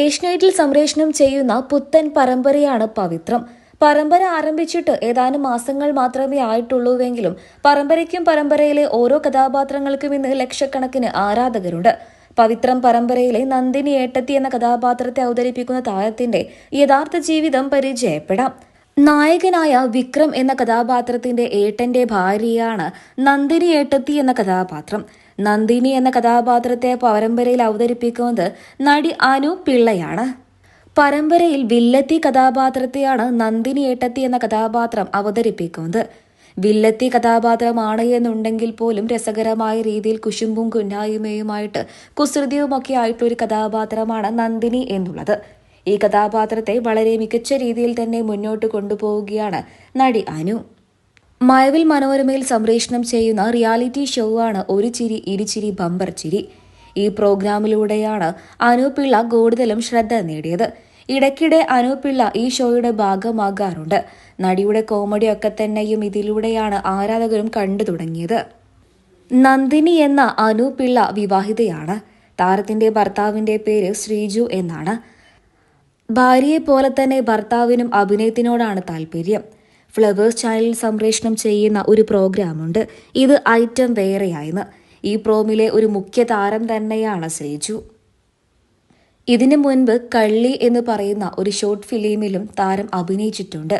ഏഷ്യനെറ്റിൽ സംപ്രേഷണം ചെയ്യുന്ന പുത്തൻ പരമ്പരയാണ് പവിത്രം. പരമ്പര ആരംഭിച്ചിട്ട് ഏതാനും മാസങ്ങൾ മാത്രമേ ആയിട്ടുള്ളൂവെങ്കിലും പരമ്പരയ്ക്കും പരമ്പരയിലെ ഓരോ കഥാപാത്രങ്ങൾക്കും ഇന്ന് ലക്ഷക്കണക്കിന് ആരാധകരുണ്ട്. പവിത്രം പരമ്പരയിലെ നന്ദിനി ഏട്ടത്തി എന്ന കഥാപാത്രത്തെ അവതരിപ്പിക്കുന്ന താരത്തിന്റെ യഥാർത്ഥ ജീവിതം പരിചയപ്പെടാം. നായകനായ വിക്രം എന്ന കഥാപാത്രത്തിന്റെ ഏട്ടന്റെ ഭാര്യയാണ് നന്ദിനി ഏട്ടത്തി എന്ന കഥാപാത്രം. നന്ദിനി എന്ന കഥാപാത്രത്തെ പരമ്പരയിൽ അവതരിപ്പിക്കുന്നത് നടി അനു പിള്ളയാണ്. പരമ്പരയിൽ വില്ലത്തി കഥാപാത്രത്തെയാണ് നന്ദിനി ഏട്ടത്തി എന്ന കഥാപാത്രം അവതരിപ്പിക്കുന്നത്. വില്ലത്തി കഥാപാത്രമാണ് എന്നുണ്ടെങ്കിൽ പോലും രസകരമായ രീതിയിൽ കുശുമ്പും കുന്നായ്മയുമായിട്ട് കുസൃതിയുമൊക്കെ ആയിട്ടൊരു കഥാപാത്രമാണ് നന്ദിനി എന്നുള്ളത്. ഈ കഥാപാത്രത്തെ വളരെ മികച്ച രീതിയിൽ തന്നെ മുന്നോട്ട് കൊണ്ടുപോവുകയാണ് നടി അനു. മയവിൽ മനോരമയിൽ സംപ്രേഷണം ചെയ്യുന്ന റിയാലിറ്റി ഷോ ആണ് ഒരു ചിരി ഇരുചിരി ബമ്പർ ചിരി. ഈ പ്രോഗ്രാമിലൂടെയാണ് അനുപിള്ള കൂടുതലും ശ്രദ്ധ നേടിയത്. ഇടയ്ക്കിടെ അനുപിള്ള ഈ ഷോയുടെ ഭാഗമാകാറുണ്ട്. നടിയുടെ കോമഡി ഒക്കെ തന്നെയും ഇതിലൂടെയാണ് ആരാധകരും കണ്ടു തുടങ്ങിയത്. നന്ദിനി എന്ന അനുപിള്ള വിവാഹിതയാണ്. താരത്തിന്റെ ഭർത്താവിന്റെ പേര് ശ്രീജു എന്നാണ്. ഭാര്യയെ പോലെ തന്നെ ഭർത്താവിനും അഭിനയത്തിനോടാണ് താല്പര്യം ഫ്ലവേഴ്സ് ചാനലിൽ സംപ്രേഷണം ചെയ്യുന്ന ഒരു പ്രോഗ്രാമുണ്ട്. ഇത് ഐറ്റം വേറെയായിരുന്നു. ഈ പ്രോമിലെ ഒരു മുഖ്യ താരം തന്നെയാണ് ശ്രീജു. ഇതിനു മുൻപ് കള്ളി എന്ന് പറയുന്ന ഒരു ഷോർട്ട് ഫിലിമിലും താരം അഭിനയിച്ചിട്ടുണ്ട്.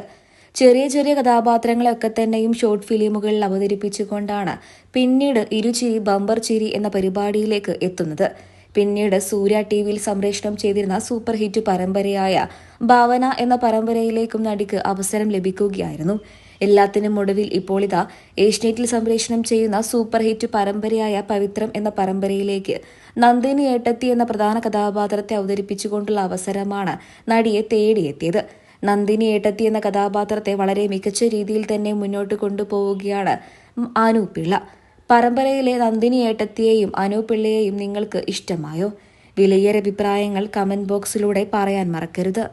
ചെറിയ ചെറിയ കഥാപാത്രങ്ങളൊക്കെ തന്നെയും ഷോർട്ട് ഫിലിമുകളിൽ അവതരിപ്പിച്ചുകൊണ്ടാണ് പിന്നീട് ഇരുചിരി ബമ്പർ ചിരി എന്ന പരിപാടിയിലേക്ക് എത്തുന്നത്. പിന്നീട് സൂര്യ ടി വിയിൽ സംപ്രേഷണം ചെയ്തിരുന്ന സൂപ്പർ ഹിറ്റ് പരമ്പരയായ ഭാവന എന്ന പരമ്പരയിലേക്കും നടിക്ക് അവസരം ലഭിക്കുകയായിരുന്നു. എല്ലാത്തിനും ഒടുവിൽ ഇപ്പോൾ ഇതാ ഏഷ്യനെറ്റിൽ സംപ്രേഷണം ചെയ്യുന്ന സൂപ്പർ ഹിറ്റ് പരമ്പരയായ പവിത്രം എന്ന പരമ്പരയിലേക്ക് നന്ദിനി ഏട്ടത്തി എന്ന പ്രധാന കഥാപാത്രത്തെ അവതരിപ്പിച്ചുകൊണ്ടുള്ള അവസരമാണ് നടിയെ തേടിയെത്തിയത്. നന്ദിനി ഏട്ടത്തി എന്ന കഥാപാത്രത്തെ വളരെ മികച്ച രീതിയിൽ തന്നെ മുന്നോട്ട് കൊണ്ടുപോവുകയാണ് അനുപിള്ള പരമ്പരയിലെ നന്ദിനി ഏട്ടത്തിയെയും അനുപിള്ളയെയും നിങ്ങൾക്ക് ഇഷ്ടമായോ? വിലയേറെ അഭിപ്രായങ്ങൾ കമന്റ് ബോക്സിലൂടെ പറയാൻ മറക്കരുത്.